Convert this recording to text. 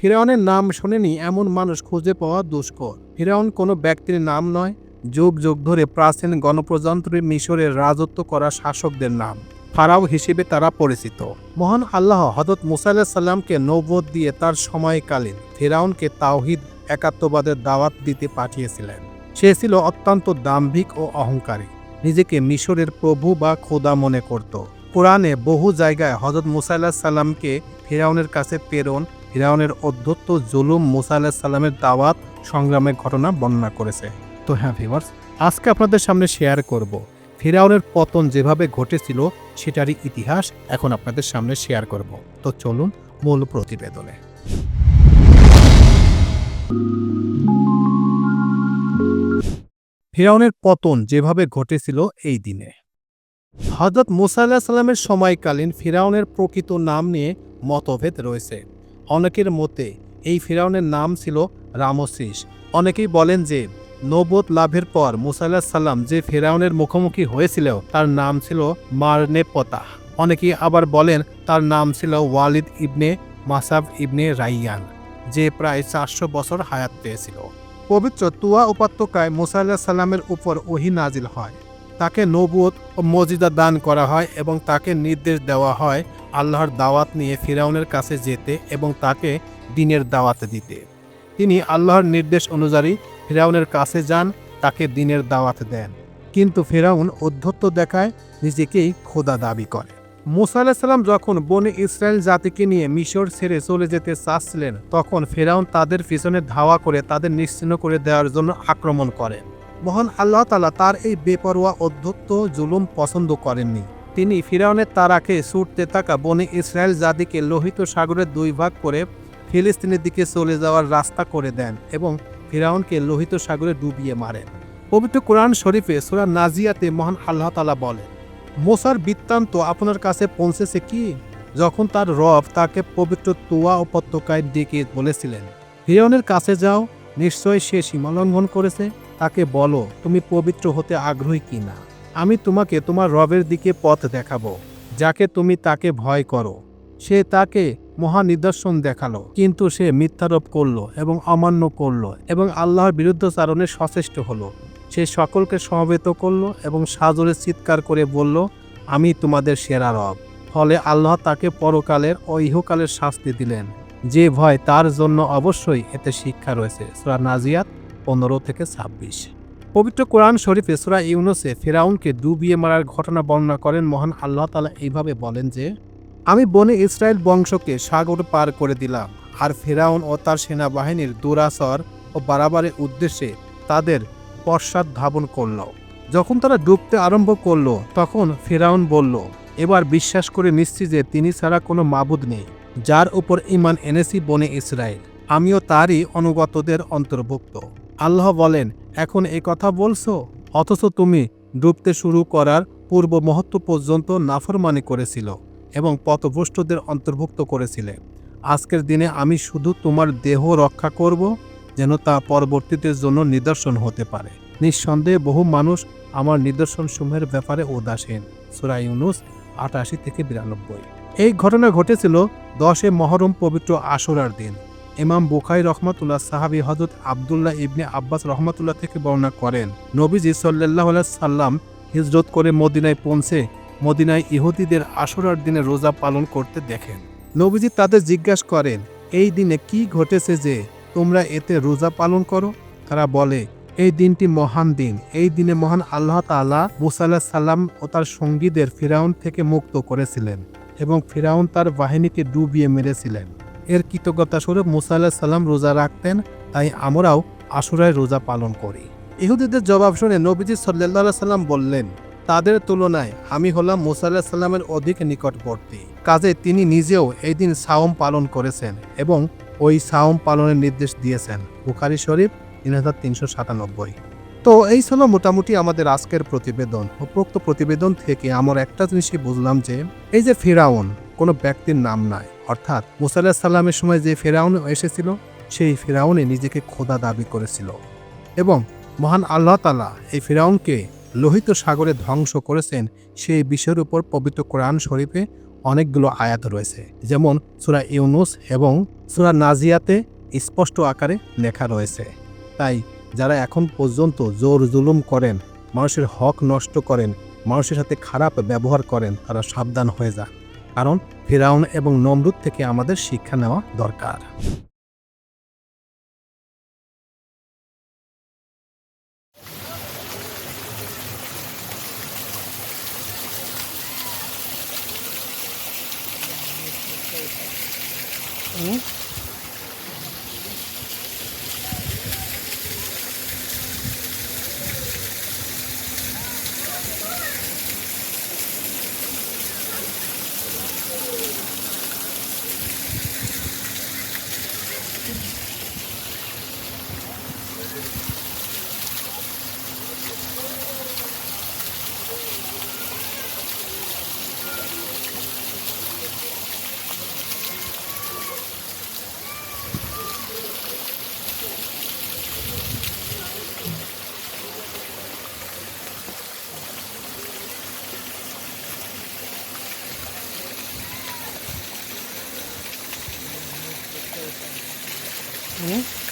ফিরাউনের নাম শোনেনি এমন মানুষ খুঁজে পাওয়া দুষ্কর। ফিরাউন কোনো ব্যক্তির নাম নয়, যুগ যুগ ধরে প্রাচীন গণপ্রজাতন্ত্রী মিশরের রাজত্ব করা শাসকদের নাম। ফারাও হিসেবে তারা পরিচিত। মহান আল্লাহ হজরত মুসা আলাহ সাল্লামকে নৌবত দিয়ে তার সময়কালীন ফেরাউনকে তাওহিদ, একাত্মবাদের দাওয়াত দিতে পাঠিয়েছিলেন। সে ছিল অত্যন্ত দাম্ভিক ও অহংকারী। নিজেকে মিশরের প্রভু বা খোদা মনে করত। কোরআনে বহু জায়গায় হজরত মুসা আল্লাহ সাল্লামকে ফেরাউনের কাছে প্রেরণ ফেরাউনের অধ্যত্ত জুলুম মুসা আল্লাহ সাল্লামের দাওয়াত সংগ্রামের ঘটনা বর্ণনা করেছে। তো হ্যাঁ ভিভার্স আজকে আপনাদের সামনে শেয়ার করব। ফেরাউনের পতন যেভাবে ঘটেছিল, সেটারই ইতিহাস এখন আপনাদের সামনে শেয়ার করব। তো চলুন মূল প্রতিবেদনে। ফেরাউনের পতন যেভাবে ঘটেছিল এই দিনে। হজরত মুসা আল্লাহ সাল্লামের সময়কালীন ফিরাউনের প্রকৃত নাম নিয়ে মতভেদ রয়েছে। অনেকের মতে এই ফেরাউনের নাম ছিল রামসিস অনেকেই বলেন যে নবত লাভের পর মুসা সাল্লাম যে ফেরাউনের মুখোমুখি হয়েছিল, তার নাম ছিল মারনেপতা। অনেকেই আবার বলেন তার নাম ছিল ওয়ালিদ ইবনে মাসাব ইবনে রাইয়ান, যে প্রায় চারশো বছর হায়াত পেয়েছিল। পবিত্র তুয়া উপত্যকায় মুসাল্লাহ সাল্লামের উপর ওহি নাজিল হয়। তাকে নবুয়ত ও মজিদা দান করা হয় এবং তাকে নির্দেশ দেওয়া হয় আল্লাহর দাওয়াত নিয়ে ফিরাউনের কাছে যেতে এবং তাকে দিনের দাওয়াত দিতে। তিনি আল্লাহর নির্দেশ অনুযায়ী ফিরাউনের কাছে যান, তাকে দিনের দাওয়াত দেন। কিন্তু ফেরাউন অধ্যত্ত দেখায় নিজেকেই খোদা দাবি করে। মুসা আলাহিসাল্লাম যখন বনে ইসরায়েল জাতিকে নিয়ে মিশর ছেড়ে চলে যেতে চাচ্ছিলেন, তখন ফেরাউন তাদের পিছনে ধাওয়া করে তাদের নিশ্চিন্ন করে দেওয়ার জন্য আক্রমণ করেন। মহান আল্লাহ তালা তার এই বেপরোয়া অধ্যত্ত জুলুম পছন্দ করেননি। তিনি ফিরাউনের তারাকে ছুটতে থাকা বনে ইসরায়েল জাতিকে লোহিত সাগরের দুই ভাগ করে ফিলিস্তিনের দিকে চলে যাওয়ার রাস্তা করে দেন এবং ফিরাউনকে লোহিত সাগরে ডুবিয়ে মারেন। পবিত্র কোরআন শরীফে সুরা নাজিয়াতে মহান আল্লাহ তালা বলেন, মোসার বৃত্তান্ত আপনার কাছে পৌঁছেছে কি? যখন তার রব তাকে পবিত্র তুয়া উপত্যকায় ডেকে বলেছিলেন, ফিরাউনের কাছে যাও, নিশ্চয় সে সীমালঙ্ঘন করেছে। তাকে বলো, তুমি পবিত্র হতে আগ্রহী কি না আমি তোমাকে তোমার রবের দিকে পথ দেখাবো, যাকে তুমি তাকে ভয় করো। সে তাকে মহা নিদর্শন দেখাল, কিন্তু সে মিথ্যারোপ করল এবং অমান্য করল এবং আল্লাহর বিরুদ্ধচারণে সচেষ্ট হলো। সে সকলকে সমবেত করল এবং সাজরে চিৎকার করে বলল, আমি তোমাদের সেরা রব। ফলে আল্লাহ তাকে পরকালের ও ইহকালের শাস্তি দিলেন। যে ভয় তার জন্য অবশ্যই এতে শিক্ষা রয়েছে। সুরা নাজিয়াত পনেরো থেকে ছাব্বিশ। পবিত্র কোরআন শরীফে সুরা ইউনুসে ফেরাউনকে ডুবিয়ে মারার ঘটনা বর্ণনা করেন মহান আল্লাহ তালা এইভাবে বলেন যে, আমি বনে ইসরায়েল বংশকে সাগর পার করে দিলাম, আর ফেরাউন ও তার সেনাবাহিনীর দুরাসর ও বারাবারের উদ্দেশ্যে তাদের পশ্চাৎ ধাবন করল। যখন তারা ডুবতে আরম্ভ করল, তখন ফেরাউন বলল, এবার বিশ্বাস করে নিশ্চিত যে তিনি ছাড়া কোনো মাবুদ নেই, যার উপর ইমান এনেছি বনে ইসরায়েল। আমিও তারই অনুগতদের অন্তর্ভুক্ত। আল্লাহ বলেন, এখন এই কথা বলছো? অথচ তুমি ডুবতে শুরু করার পূর্ব মহত্ব পর্যন্ত নাফরমানি করেছিল এবং পথভ্রষ্টদের অন্তর্ভুক্ত করেছিলে। আজকের দিনে আমি শুধু তোমার দেহ রক্ষা করব, যেন তা পরবর্তীদের জন্য নিদর্শন হতে পারে। নিঃসন্দেহে বহু মানুষ আমার নিদর্শনসমূহের ব্যাপারে উদাসীন। সুরাই ইউনুস, আটাশি থেকে বিরানব্বই। এই ঘটনা ঘটেছিল দশে মহরম পবিত্র আশুরার দিন। ইমাম বুখাই রহমতুল্লাহ সাহাবি হজরত আবদুল্লাহ ইবনে আব্বাস রহমতুল্লাহ থেকে বর্ণনা করেন। নবীজি সাল্লাহ সাল্লাম হিজরত করে মদিনায় পৌঁছে মদিনায় ইহুদিদের আশুরার দিনে রোজা পালন করতে দেখেন। নবীজি তাদের জিজ্ঞাসা করেন, এই দিনে কি ঘটেছে যে তোমরা এতে রোজা পালন করো? তারা বলে, এই দিনটি মহান দিন। এই দিনে মহান আল্লাহ তাআলা মুসা আলাহ সাল্লাম ও তার সঙ্গীদের ফিরাউন থেকে মুক্ত করেছিলেন এবং ফিরাউন তার বাহিনীকে ডুবিয়ে মেরেছিলেন। এর কৃতজ্ঞতা স্বরূপ মুসা আল্লাহ সাল্লাম রোজা রাখতেন, তাই আমরাও আশুরায় রোজা পালন করি। ইহুদিদের জবাব শুনে নবীজি সাল্লাহ সাল্লাম বললেন, তাদের তুলনায় আমি হলাম মুসা আল্লাহ সাল্লামের অধিক নিকটবর্তী। কাজে তিনি নিজেও এই দিন সাওম পালন করেছেন এবং ওই সাওম পালনের নির্দেশ দিয়েছেন। বুখারি শরীফ, তিন হাজার তিনশো সাতানব্বই। তো এই ছিল মোটামুটি আমাদের আজকের প্রতিবেদন। উপরোক্ত প্রতিবেদন থেকে আমার একটা জিনিসই বুঝলাম যে, এই যে ফেরাউন, কোনো ব্যক্তির নাম নয় অর্থাৎ মুসা আলাহ সাল্লামের সময় যে ফেরাউন এসেছিল, সেই ফেরাউনে নিজেকে খোদা দাবি করেছিল। এবং মহান আল্লাহ তালা এই ফেরাউনকে লোহিত সাগরে ধ্বংস করেছেন, সেই বিষয়ের উপর পবিত্র কোরআন শরীফে অনেকগুলো আয়াত রয়েছে। যেমন সুরা ইউনুস এবং সুরা নাজিয়াতে স্পষ্ট আকারে লেখা রয়েছে। তাই যারা এখন পর্যন্ত জোর জুলুম করেন, মানুষের হক নষ্ট করেন, মানুষের সাথে খারাপ ব্যবহার করেন, তারা সাবধান হয়ে যান। কারণ ফেরাউন এবং নমরুদ থেকে আমাদের শিক্ষা নেওয়া দরকার। 네.